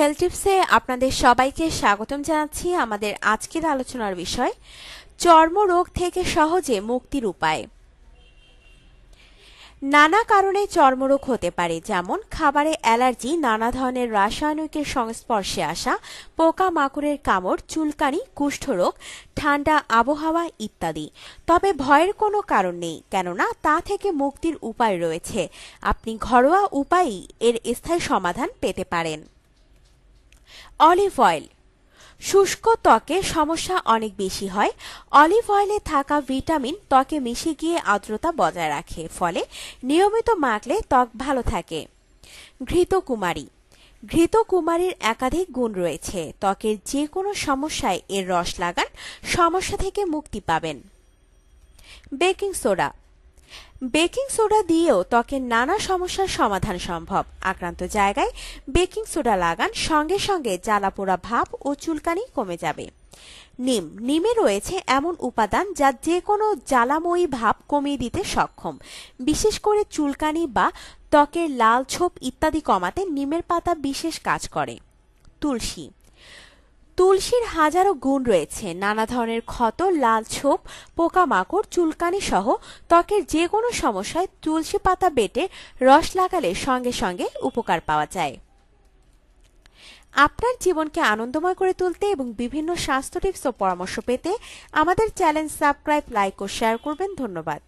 Health টিপসে আপনাদের সবাইকে স্বাগতম জানাচ্ছি আমাদের আজকের আলোচনার বিষয়, চর্মরোগ থেকে সহজে মুক্তির উপায়। নানা কারণে চর্মরোগ হতে পারে, যেমন খাবারে অ্যালার্জি, নানা ধরনের রাসায়নিকের সংস্পর্শে আসা পোকা পোকামাকড়ের কামড়, চুলকানি, কুষ্ঠরোগ, ঠান্ডা আবহাওয়া ইত্যাদি। তবে ভয়ের কোনো কারণ নেই, কেননা তা থেকে মুক্তির উপায় রয়েছে। আপনি ঘরোয়া উপায়েই এর স্থায়ী সমাধান পেতে পারেন। Olive oil. শুষ্ক ত্বকে সমস্যা অনেক বেশি হয়। অলিভ অয়েলে থাকা ভিটামিন ত্বকে মিশে গিয়ে আর্দ্রতা বজায় রাখে, ফলে নিয়মিত মাখলে ত্বক ভালো থাকে। ঘৃতকুমারী। ঘৃতকুমারীর একাধিক গুণ রয়েছে। ত্বকের যে কোনো সমস্যায় এর রস লাগান, সমস্যা থেকে মুক্তি পাবেন। Baking soda. বেকিং সোডা দিয়েও ত্বকের নানা সমস্যার সমাধান সম্ভব। আক্রান্ত জায়গায় বেকিং সোডা লাগান সঙ্গে সঙ্গে জ্বালা পোড়া ভাব ও চুলকানি কমে যাবে। নিম। নিমে রয়েছে এমন উপাদান যা যে কোনো জ্বালাময়ী ভাব কমিয়ে দিতে সক্ষম। বিশেষ করে চুলকানি বা ত্বকের লাল ছোপ ইত্যাদি কমাতে নিমের পাতা বিশেষ কাজ করে। তুলসী। তুলসীর হাজারো গুণ রয়েছে। নানা ধরনের ক্ষত, লাল ছোপ, পোকামাকড় চুলকানি সহ ত্বকের যে কোনো সমস্যায় তুলসী পাতা বেটে রস লাগালে সঙ্গে সঙ্গে উপকার পাওয়া যায়। আপনার জীবনকে আনন্দময় করে তুলতে এবং বিভিন্ন স্বাস্থ্য টিপস ও পরামর্শ পেতে আমাদের চ্যানেল সাবস্ক্রাইব, লাইক ও শেয়ার করবেন। ধন্যবাদ।